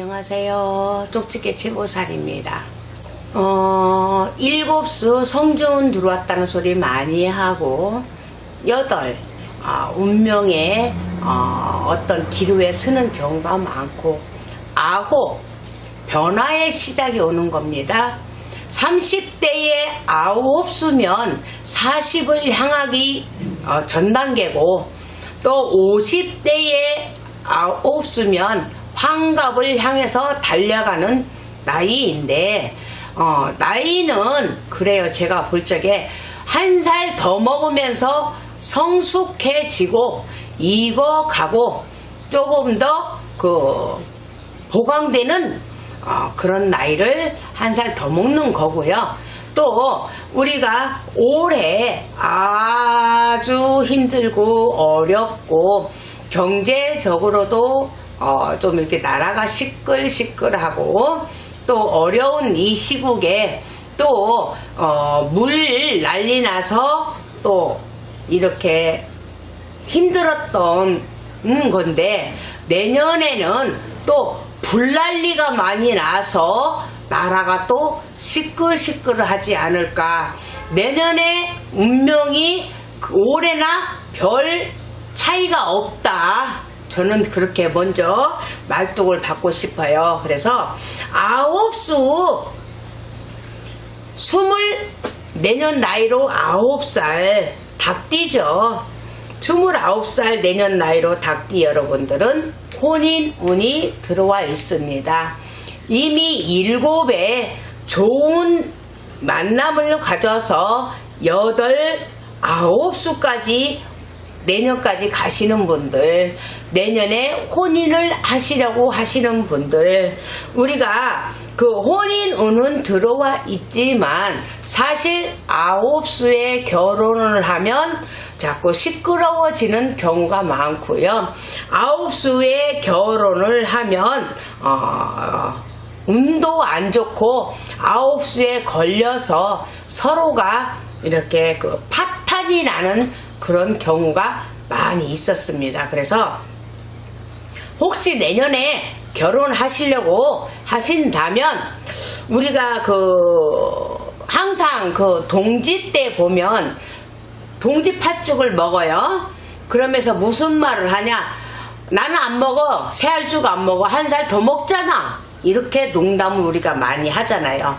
안녕하세요. 쪽집게 최고살입니다. 어, 일곱 수 성주운 들어왔다는 소리 많이 하고, 여덟, 아, 운명의 어, 어떤 기류에 서는 경우가 많고, 아홉, 변화의 시작이 오는 겁니다. 30대에 아홉 수면 40을 향하기 어, 전 단계고, 또 50대에 아홉 수면 환갑을 향해서 달려가는 나이인데 어, 나이는 그래요 제가 볼 적에 한 살 더 먹으면서 성숙해지고 익어가고 조금 더 그 보강되는 어, 그런 나이를 한 살 더 먹는 거고요. 또 우리가 올해 아주 힘들고 어렵고 경제적으로도 어, 좀 이렇게 나라가 시끌시끌하고 또 어려운 이 시국에 또 어, 물 난리 나서 또 이렇게 힘들었던 음, 건데 내년에는 또 불난리가 많이 나서 나라가 또 시끌시끌하지 않을까. 내년에 운명이 그 올해나 별 차이가 없다 저는 그렇게 먼저 말뚝을 받고 싶어요 그래서 아홉 수 스물 내년 나이로 아홉 살 닭띠죠. 29살 내년 나이로 닭띠 여러분들은 혼인 운이 들어와 있습니다. 이미 일곱에 좋은 만남을 가져서 여덟, 아홉 수까지 내년까지 가시는 분들, 내년에 혼인을 하시려고 하시는 분들, 우리가 그 혼인 운은 들어와 있지만 사실 아홉 수에 결혼을 하면 자꾸 시끄러워지는 경우가 많고요. 아홉 수에 결혼을 하면 어, 운도 안 좋고 아홉 수에 걸려서 서로가 이렇게 그 파탄이 나는 그런 경우가 많이 있었습니다. 그래서 혹시 내년에 결혼하시려고 하신다면 우리가 그 항상 그 동지 때 보면 동지 팥죽을 먹어요. 그러면서 무슨 말을 하냐? 나는 안 먹어. 세 알죽 안 먹어. 한 살 더 먹잖아. 이렇게 농담을 우리가 많이 하잖아요.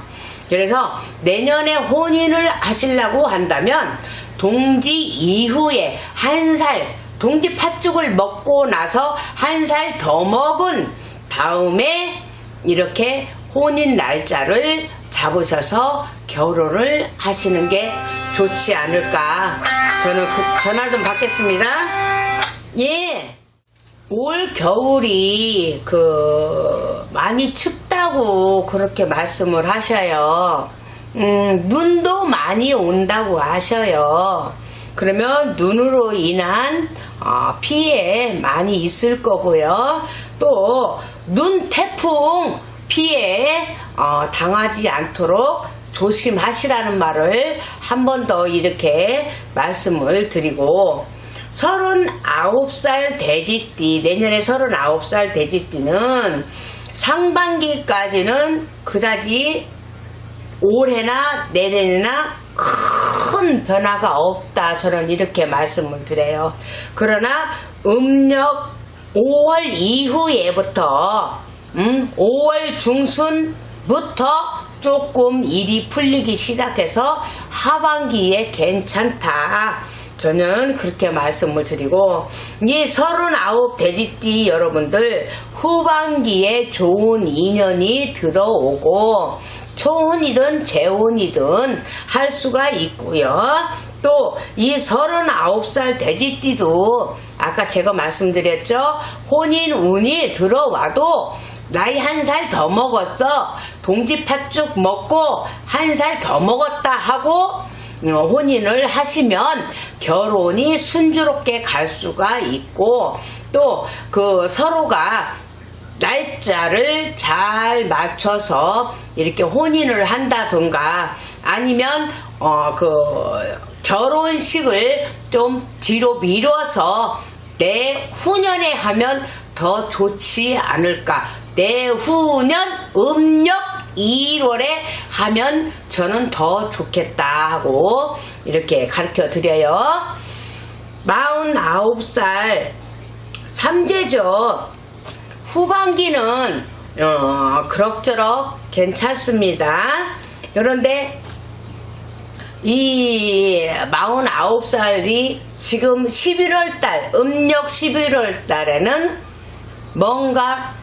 그래서 내년에 혼인을 하시려고 한다면 동지 이후에 한 살, 동지 팥죽을 먹고 나서 한 살 더 먹은 다음에 이렇게 혼인 날짜를 잡으셔서 결혼을 하시는 게 좋지 않을까. 저는 그 전화 좀 받겠습니다. 예. 올 겨울이 그 많이 춥다고 그렇게 말씀을 하셔요. 음, 눈도 많이 온다고 하셔요. 그러면 눈으로 인한 어, 피해 많이 있을 거고요. 또 눈 태풍 피해 어, 당하지 않도록 조심하시라는 말을 한 번 더 이렇게 말씀을 드리고 39살 돼지띠 내년에 39살 돼지띠는 상반기까지는 그다지 올해나 내년이나 큰 변화가 없다. 저는 이렇게 말씀을 드려요. 그러나 음력 5월 이후에부터 음, 5월 중순부터 조금 일이 풀리기 시작해서 하반기에 괜찮다. 저는 그렇게 말씀을 드리고 이39 돼지띠 여러분들 후반기에 좋은 인연이 들어오고 초혼이든 재혼이든 할 수가 있고요. 또 이 39살 돼지띠도 아까 제가 말씀드렸죠. 혼인 운이 들어와도 나이 한 살 더 먹었어. 동지 팥죽 먹고 한 살 더 먹었다 하고 어, 혼인을 하시면 결혼이 순조롭게 갈 수가 있고 또 그 서로가 날짜를 잘 맞춰서 이렇게 혼인을 한다든가 아니면 어 그 결혼식을 좀 뒤로 미뤄서 내 후년에 하면 더 좋지 않을까 내후년 음력 1월에 하면 저는 더 좋겠다 하고 이렇게 가르쳐 드려요. 49살 삼재죠. 후반기는 어, 그럭저럭 괜찮습니다. 그런데 이 49살이 지금 11월 달, 음력 11월 달에는 뭔가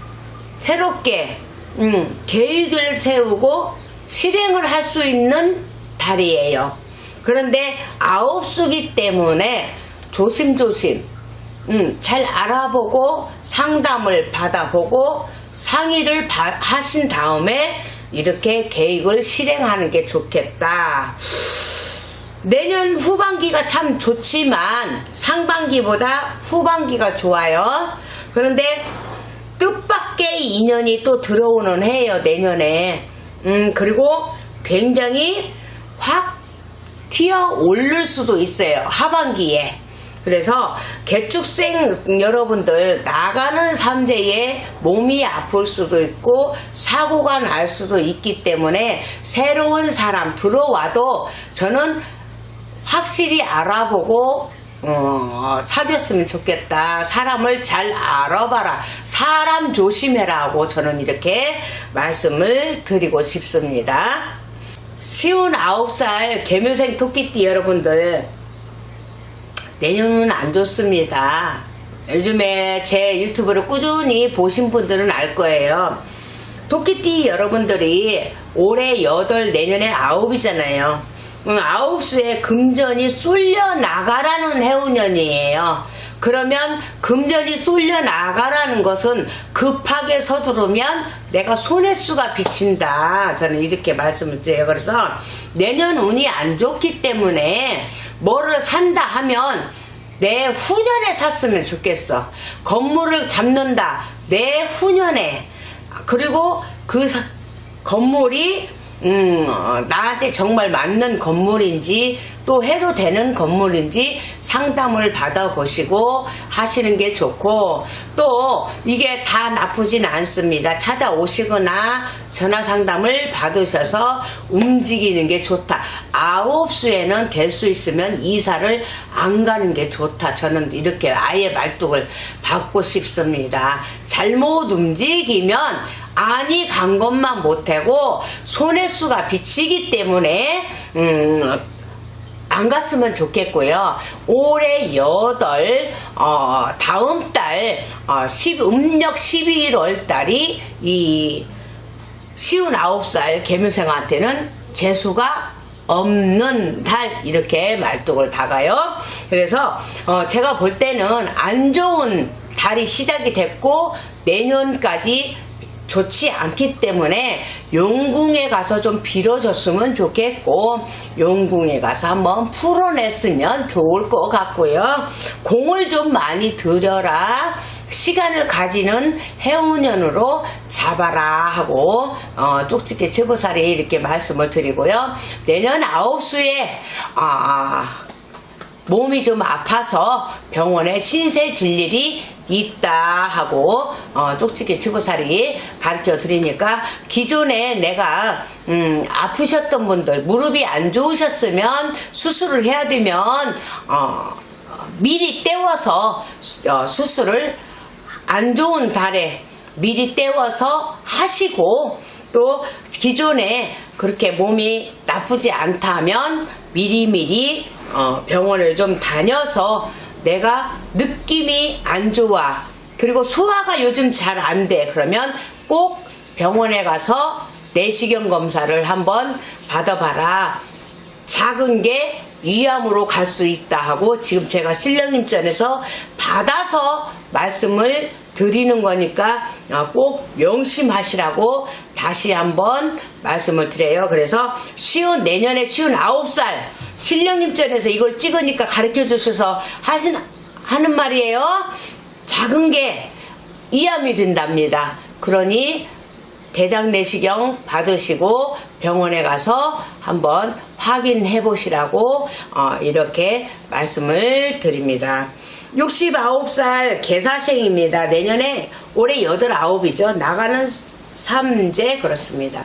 새롭게 음, 계획을 세우고 실행을 할 수 있는 달이에요. 그런데 아홉 수기 때문에 조심조심 음, 잘 알아보고 상담을 받아보고 상의를 바- 하신 다음에 이렇게 계획을 실행하는 게 좋겠다. 내년 후반기가 참 좋지만 상반기보다 후반기가 좋아요. 그런데 뜻밖의 인연이 또 들어오는 해예요, 내년에. 음, 그리고 굉장히 확 튀어 오를 수도 있어요, 하반기에. 그래서 개축생 여러분들 나가는 삼재에 몸이 아플 수도 있고 사고가 날 수도 있기 때문에 새로운 사람 들어와도 저는 확실히 알아보고 어, 사귀었으면 좋겠다. 사람을 잘 알아봐라. 사람 조심해라고 저는 이렇게 말씀을 드리고 싶습니다. 쉬운 9살 개묘생 토끼띠 여러분들 내년은 안 좋습니다. 요즘에 제 유튜브를 꾸준히 보신 분들은 알 거예요. 토끼띠 여러분들이 올해 8, 내년에 9이잖아요. 아홉 수에 금전이 쏠려 나가라는 해운년이에요. 그러면 금전이 쏠려 나가라는 것은 급하게 서두르면 내가 손해수가 비친다. 저는 이렇게 말씀을 드려요. 그래서 내년 운이 안 좋기 때문에 뭐를 산다 하면 내 후년에 샀으면 좋겠어. 건물을 잡는다. 내 후년에. 그리고 그 사- 건물이 음, 어, 나한테 정말 맞는 건물인지 또 해도 되는 건물인지 상담을 받아보시고 하시는 게 좋고 또 이게 다 나쁘진 않습니다. 찾아오시거나 전화 상담을 받으셔서 움직이는 게 좋다. 아홉 수에는 될 수 있으면 이사를 안 가는 게 좋다. 저는 이렇게 아예 말뚝을 받고 싶습니다. 잘못 움직이면 안이 간 것만 못하고 손해수가 비치기 때문에 음, 안 갔으면 좋겠고요. 올해 여덟 어, 다음 달 어, 10, 음력 12월 달이 이 쉬운 아홉 살 개묘생한테는 재수가 없는 달 이렇게 말뚝을 박아요. 그래서 어, 제가 볼 때는 안 좋은 달이 시작이 됐고 내년까지 좋지 않기 때문에 용궁에 가서 좀 빌어줬으면 좋겠고 용궁에 가서 한번 풀어냈으면 좋을 것 같고요. 공을 좀 많이 들여라. 시간을 가지는 해운년으로 잡아라 하고 어, 쪽집게 최보살이 이렇게 말씀을 드리고요. 내년 아홉 수에 아, 몸이 좀 아파서 병원에 신세 질 일이 있다 하고 어, 쪽지게 주부살이 가르쳐 드리니까 기존에 내가 음, 아프셨던 분들 무릎이 안 좋으셨으면 수술을 해야 되면 어, 미리 때워서 수- 어, 수술을 안 좋은 달에 미리 때워서 하시고 또 기존에 그렇게 몸이 나쁘지 않다면 미리미리 어, 병원을 좀 다녀서 내가 느낌이 안 좋아. 그리고 소화가 요즘 잘 안 돼. 그러면 꼭 병원에 가서 내시경 검사를 한번 받아봐라. 작은 게 위암으로 갈 수 있다 하고 지금 제가 신령님 전에서 받아서 말씀을 드리는 거니까 어, 꼭 명심하시라고 다시 한번 말씀을 드려요. 그래서 쉬운 내년에 쉬운 아홉 살 신령님 전에서 이걸 찍으니까 가르쳐 주셔서 하신 하는 말이에요. 작은 게 이암이 된답니다. 그러니 대장 내시경 받으시고 병원에 가서 한번 확인해 보시라고 어, 이렇게 말씀을 드립니다. 69살 개사생입니다. 내년에 올해 89이죠. 나가는 삼재 그렇습니다.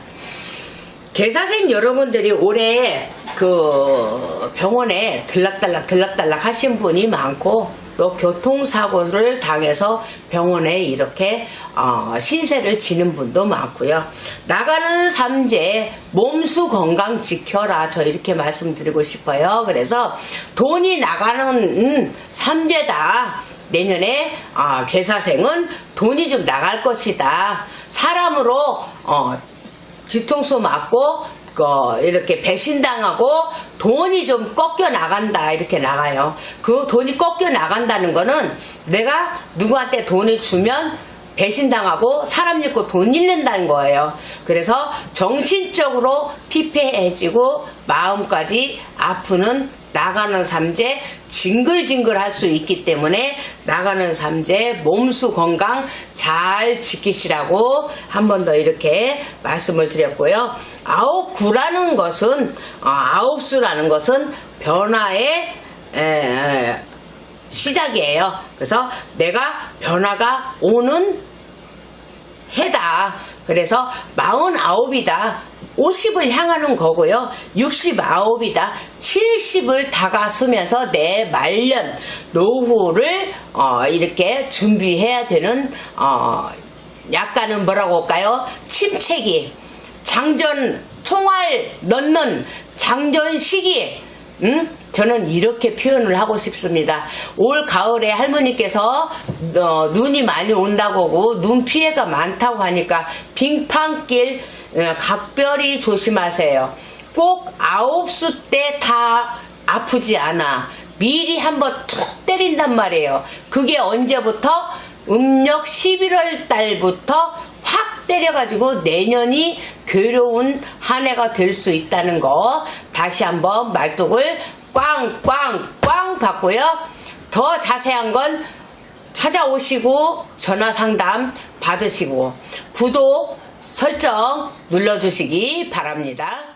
개사생 여러분들이 올해 그 병원에 들락달락 들락달락 하신 분이 많고 또 교통사고를 당해서 병원에 이렇게 어, 신세를 지는 분도 많고요. 나가는 삼재 몸수 건강 지켜라 저 이렇게 말씀드리고 싶어요. 그래서 돈이 나가는 음, 삼재다. 내년에 아, 개사생은 돈이 좀 나갈 것이다. 사람으로 어, 뒤통수 맞고 그 이렇게 배신당하고 돈이 좀 꺾여 나간다 이렇게 나가요. 그 돈이 꺾여 나간다는 거는 내가 누구한테 돈을 주면 배신당하고 사람 잃고 돈 잃는다는 거예요. 그래서 정신적으로 피폐해지고 마음까지 아프는 나가는 삼재 징글징글 할 수 있기 때문에 나가는 삼재 몸수 건강 잘 지키시라고 한 번 더 이렇게 말씀을 드렸고요. 아홉 구라는 것은 어, 아홉 수라는 것은 변화의 에, 에, 시작이에요. 그래서 내가 변화가 오는 해다. 그래서 49이다. 50을 향하는 거고요. 69이다. 70을 다가서면서 내 말년, 노후를 어, 이렇게 준비해야 되는 어, 약간은 뭐라고 할까요? 침체기, 장전, 총알 넣는 장전 시기, 응? 저는 이렇게 표현을 하고 싶습니다. 올 가을에 할머니께서 어, 눈이 많이 온다고 하고 눈 피해가 많다고 하니까 빙판길 어, 각별히 조심하세요. 꼭 아홉 수 때 다 아프지 않아. 미리 한번 툭 때린단 말이에요. 그게 언제부터? 음력 11월 달부터 확 때려가지고 내년이 괴로운 한 해가 될 수 있다는 거 다시 한번 말뚝을 꽝꽝꽝 받고요. 더 자세한 건 찾아오시고 전화 상담 받으시고 구독 설정 눌러주시기 바랍니다.